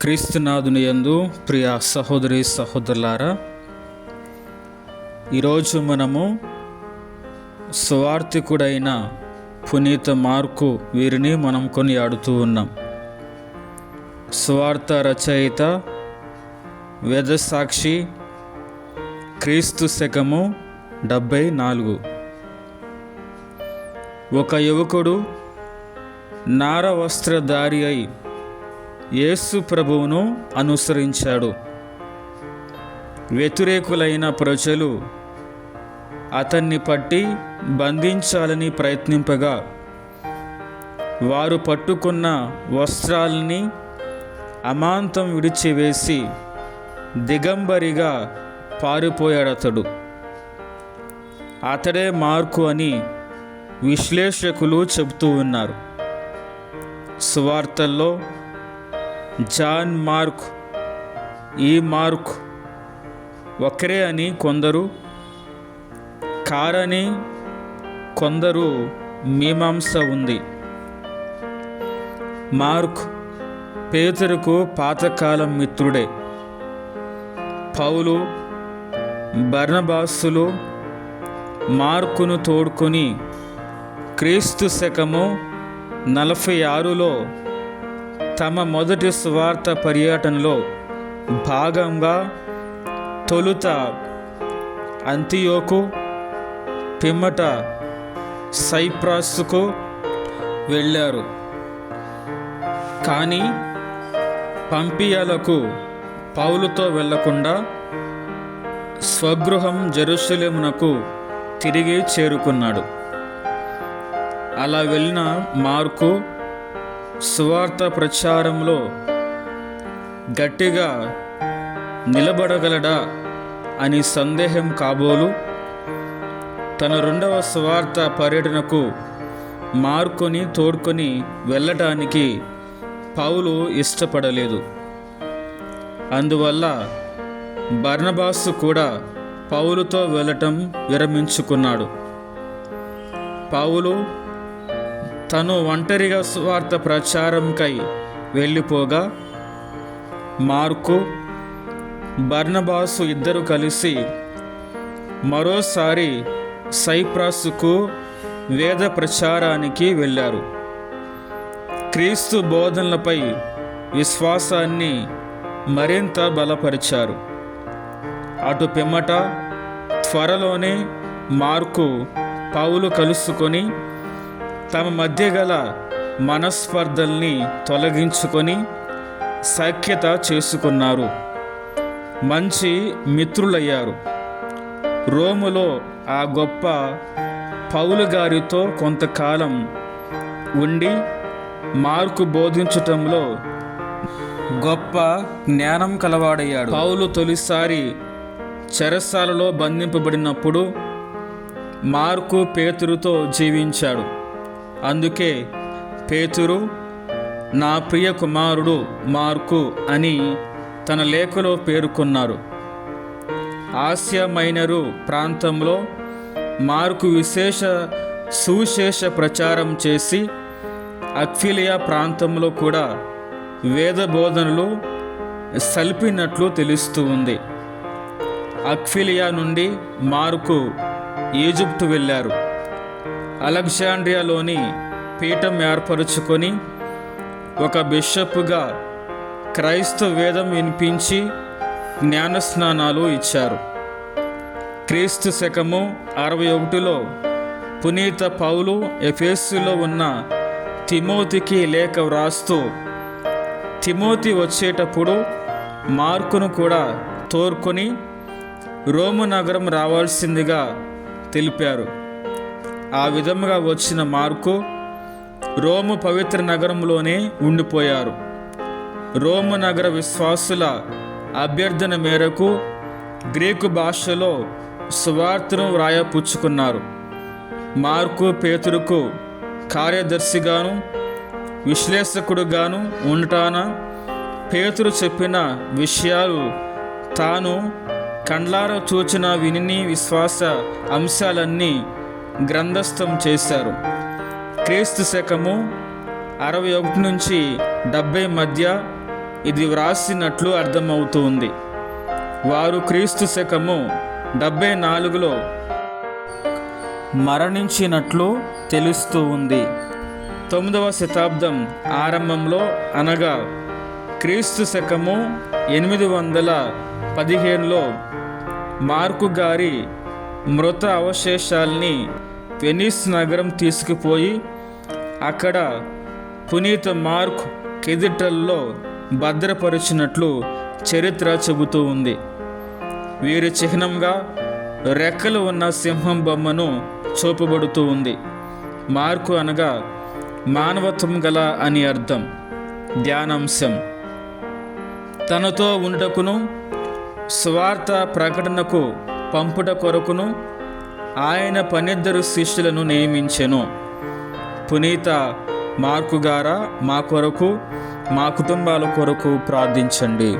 క్రీస్తునాథుని యందు ప్రియ సహోదరి సహోదరులారా ఈరోజు మనము స్వార్థికుడైన పునీత మార్కు వీరిని మనం కొనియాడుతూ ఉన్నాం. స్వార్థ రచయిత వేదసాక్షి క్రీస్తు శకము డెబ్భై నాలుగు. ఒక యువకుడు నార వస్త్రధారి అయి యేసు ప్రభువును అనుసరించాడు. వ్యతిరేకులైన ప్రజలు అతన్ని పట్టి బంధించాలని ప్రయత్నింపగా వారు పట్టుకున్న వస్త్రాలని అమాంతం విడిచివేసి దిగంబరిగా పారిపోయాడతడు. అతడే మార్కు అని విశ్లేషకులు చెబుతూ ఉన్నారు. సువార్తల్లో జాన్ మార్క్ ఈ మార్క్ ఒకరే అని కొందరు కారని కొందరు మీమాంస ఉంది. మార్క్ పేతురుకు పాతకాలం మిత్రుడే. పౌలు బర్ణభాసులు మార్కును తోడుకొని క్రీస్తు శకము నలభై ఆరులో తమ మొదటి స్వార్థ పర్యటనలో భాగంగా తొలుత అంతియోకు పిమ్మట సైప్రాస్కు వెళ్ళారు. కానీ పంపియాలకు పౌలుతో వెళ్ళకుండా స్వగృహం జెరూసలేమునకు తిరిగి చేరుకున్నాడు. అలా వెళ్ళిన మార్కు సువార్త ప్రచారంలో గట్టిగా నిలబడగలడా అని సందేహం కాబోలు. తన రెండవ సువార్త పర్యటనకు మార్కొని తోడ్కొని వెళ్ళటానికి పౌలు ఇష్టపడలేదు. అందువల్ల బర్ణబాసు కూడా పౌలుతో వెళ్ళటం విరమించుకున్నాడు. పౌలు తను ఒంటరిగా స్వార్థ ప్రచారంకై వెళ్ళిపోగా మార్కు బర్నబాసు ఇద్దరు కలిసి మరోసారి సైప్రాసుకు వేద ప్రచారానికి వెళ్ళారు. క్రీస్తు బోధనలపై విశ్వాసాన్ని మరింత బలపరిచారు. అటు పిమ్మట త్వరలోనే మార్కు పౌలు కలుసుకొని తమ మధ్య గల మనస్పర్ధల్ని తొలగించుకొని సఖ్యత చేసుకున్నారు. మంచి మిత్రులయ్యారు. రోములో ఆ గొప్ప పౌలు గారితో కొంతకాలం ఉండి మార్కు బోధించటంలో గొప్ప జ్ఞానం కలవాడయ్యాడు. పౌలు తొలిసారి చెరసాలలో బంధింపబడినప్పుడు మార్కు పేతురుతో జీవించాడు. అందుకే పేతురు నా ప్రియ కుమారుడు మార్కు అని తన లేఖలో పేర్కొన్నారు. ఆసియా మైనరు ప్రాంతంలో మార్కు విశేష సువిశేష ప్రచారం చేసి అక్ఫిలియా ప్రాంతంలో కూడా వేద బోధనలు సల్పినట్లు తెలుస్తూ ఉంది. అక్ఫిలియా నుండి మార్కు ఈజిప్టు వెళ్ళారు. అలెగ్జాండ్రియాలోని పీఠం ఏర్పరుచుకొని ఒక బిషప్గా క్రైస్తవ వేదం వినిపించి జ్ఞానస్నానాలు ఇచ్చారు. క్రీస్తు శకము అరవై ఒకటిలో పునీత పౌలు ఎఫేసులో ఉన్న తిమోతికి లేఖ వ్రాస్తూ తిమోతి వచ్చేటప్పుడు మార్కును కూడా తోర్కొని రోము నగరం రావాల్సిందిగా తెలిపారు. ఆ విధముగా వచ్చిన మార్కు రోము పవిత్ర నగరంలోనే ఉండిపోయారు. రోము నగర విశ్వాసుల అభ్యర్థన మేరకు గ్రీకు భాషలో సువార్తను వ్రాయపుచ్చుకున్నారు. మార్కు పేతురుకు కార్యదర్శిగాను విశ్లేషకుడుగాను ఉండటాన పేతురు చెప్పిన విషయాలు తాను కండ్లార చూచిన విని విశ్వాస అంశాలన్నీ గ్రంథస్థం చేశారు. క్రీస్తు శకము అరవై ఒకటి నుంచి డెబ్భై మధ్య ఇది వ్రాసినట్లు అర్థమవుతుంది. వారు క్రీస్తు శకము డెబ్బై నాలుగులో మరణించినట్లు తెలుస్తూ ఉంది. తొమ్మిదవ శతాబ్దం ఆరంభంలో అనగా క్రీస్తు శకము ఎనిమిది వందల పదిహేనులో మార్కు గారి మృత అవశేషాల్ని వెనీస్ నగరం తీసుకుపోయి అక్కడ పునీత మార్క్ కెదిటల్లో భద్రపరిచినట్లు చరిత్ర చెబుతూ ఉంది. వీరి చిహ్నంగా రెక్కలు ఉన్న సింహం బొమ్మను చూపబడుతూ ఉంది. మార్కు అనగా మానవత్వం గల అని అర్థం. ధ్యానాంశం. తనతో ఉంటకును స్వార్థ ప్రకటనకు పంపుట కొరకును ఆయన పనిద్దరు శిష్యులను నియమించెను. పునీత మార్కు గారా మా కొరకు మా కుటుంబాల కొరకు ప్రార్థించండి.